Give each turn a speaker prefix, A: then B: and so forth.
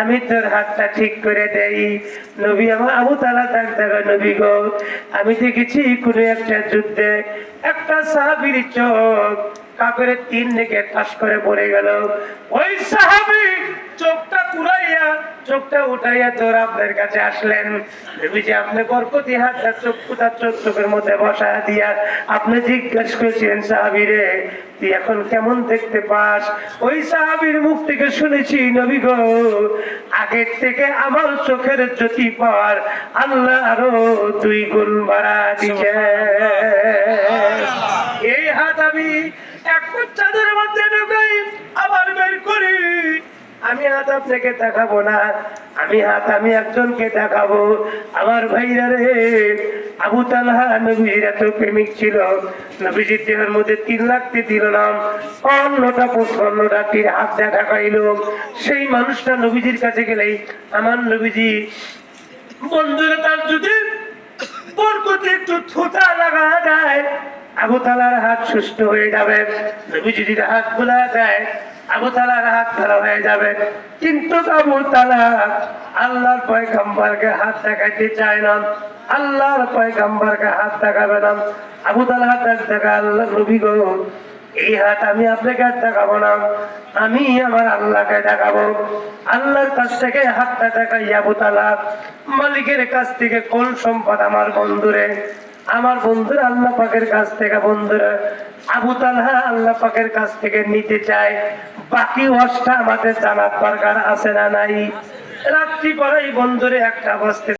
A: আমি তোর হাতটা ঠিক করে দেই। নবী আমার আবু তালা থাক থাকা নবী গো, আমি দেখেছি কোনো একটা যুদ্ধে একটা সাহাবির চোখ কাপড়ের তিন দিকে ঠাস করে পড়ে গেল। ওই সাহাবি চোখটা কুড়াইয়া চোখটা উঠাইয়া তোর আপনার কাছে আসলেন। নবীজি আপনি বরকতি হাতটা চোখ তার চোখ চোখের মধ্যে বসা দিয়া আপনি জিজ্ঞেস করেছিলেন সাহাবিরে তুই এখন কেমন দেখতে পাস? ওই সাহাবির মুখ থেকে শুনেছি নবী গো আগের থেকে আমার চোখের জ্যোতি পর আল্লাহ আরও দুই গুণ বাড়া দিছে। এই হাত আমি এক চাঁদের মধ্যে ঢুকাই আবার বের করি আমি হাত আপনাকে দেখাবো না। আমি হাত আমি একজনকে দেখাবো আমার ভাইরা রে, আবু তালহা নবীর এত প্রেমিক ছিল। নবীজির দেহের মধ্যে তিন লাখটি দিল নাম। অন্যটা অন্যটা তীর হাত দেখা খাইল সেই মানুষটা নবীজির কাছে গেলেই আমার নবীজি, বন্ধুরা তার যদি বরকতে একটু থোতা লাগা যায়, আবু তালার হাত সুস্থ হয়ে যাবে। নবী যদি হাত খোলা দেয় আবু তালার হাত ধরা হয়ে যাবে। কিন্তু আবু তালা আল্লাহর পয়গম্বরকে হাত দেখাইতে চায় না। আল্লাহর পয়গম্বরকে হাত দেখাবে না। আবু তালা হাত দেখা আল্লাহ নবী গো, এই হাত আমি আপনাকে হাত দেখাবো না। আমি আমার আল্লাহকে দেখাবো। আল্লাহর কাছ থেকে হাতটা দেখাই আবু তালা। মালিকের কাছ থেকে কোন সম্পদ আমার বন্ধুরে? আমার বন্ধুরা আল্লাহ পাকের কাছ থেকে বন্ধুরা, আবু তালহা আল্লাহ পাকের কাছ থেকে নিতে চায়। বাকি ওয়াজটা আমাদের জানার দরকার আছে না নাই? রাত্রি পরেই বন্ধুরে একটা বসতে